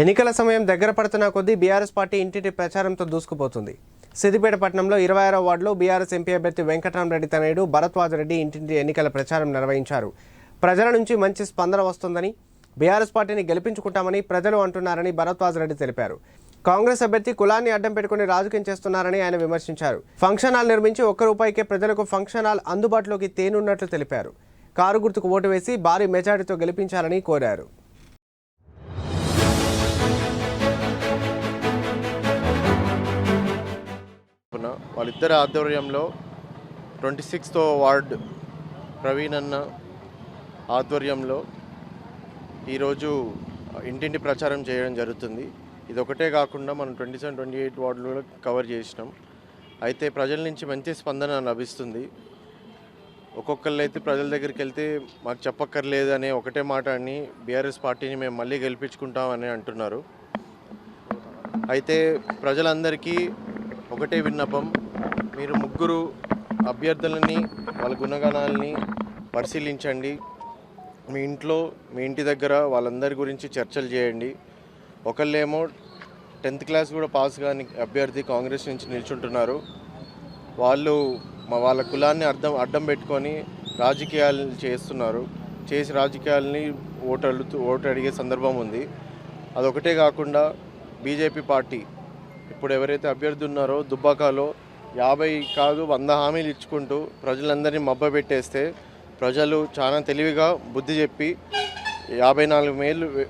ఎన్నికల సమయం దగ్గర పడుతున్న కొద్దీ బీఆర్ఎస్ పార్టీ ఇంటింటి ప్రచారంతో దూసుకుపోతుంది. సిద్దిపేట పట్టణంలో ఇరవై ఆరో వార్డులో బీఆర్ఎస్ ఎంపీ అభ్యర్థి వెంకటరామరెడ్డి తనయుడు భరద్వాజ్ రెడ్డి ఇంటింటి ఎన్నికల ప్రచారం నిర్వహించారు. ప్రజల నుంచి మంచి స్పందన వస్తుందని బీఆర్ఎస్ పార్టీని గెలిపించుకుంటామని ప్రజలు అంటున్నారని భరద్వాజ్ రెడ్డి తెలిపారు. కాంగ్రెస్ అభ్యర్థి కులాన్ని అడ్డం పెట్టుకుని రాజకీయం చేస్తున్నారని ఆయన విమర్శించారు. ఫంక్షన్ హాల్ నిర్మించి ఒక్క రూపాయికే ప్రజలకు ఫంక్షన్ హాల్ అందుబాటులోకి తేనున్నట్లు తెలిపారు. కారు గుర్తుకు ఓటు వేసి భారీ మెజారిటీతో గెలిపించాలని కోరారు. వాళ్ళిద్దరి ఆధ్వర్యంలో ట్వంటీ సిక్స్తో వార్డ్ ప్రవీణ్ అన్న ఆధ్వర్యంలో ఈరోజు ఇంటింటి ప్రచారం చేయడం జరుగుతుంది. ఇది ఒకటే కాకుండా మనం ట్వంటీ సెవెన్ ట్వంటీ ఎయిట్ వార్డులో కవర్ చేసినాం. అయితే ప్రజల నుంచి మంచి స్పందన లభిస్తుంది. ఒక్కొక్కళ్ళు అయితే ప్రజల దగ్గరికి వెళ్తే మాకు చెప్పక్కర్లేదు అనే ఒకటే మాట అని బీఆర్ఎస్ పార్టీని మేము మళ్ళీ గెలిపించుకుంటామని అంటున్నారు. అయితే ప్రజలందరికీ ఒకటే విన్నపం. మీరు ముగ్గురు అభ్యర్థులని వాళ్ళ గుణగణాలని పరిశీలించండి. మీ ఇంట్లో మీ ఇంటి దగ్గర వాళ్ళందరి గురించి చర్చలు చేయండి. ఒకళ్ళేమో టెన్త్ క్లాస్ కూడా పాస్ కాని అభ్యర్థి కాంగ్రెస్ నుంచి నిల్చుంటున్నారు. వాళ్ళు మా వాళ్ళ కులాన్ని అర్థం అడ్డం పెట్టుకొని రాజకీయాలు చేస్తున్నారు. చేసి రాజకీయాలని ఓటు అడుగుతూ ఓటు అడిగే సందర్భం ఉంది. అదొకటే కాకుండా బీజేపీ పార్టీ ఇప్పుడు ఎవరైతే అభ్యర్థి ఉన్నారో దుబ్బాకాలో యాభై కాదు వంద హామీలు ఇచ్చుకుంటూ ప్రజలందరినీ మబ్బ పెట్టేస్తే ప్రజలు చాలా తెలివిగా బుద్ధి చెప్పి యాభై నాలుగు మేలు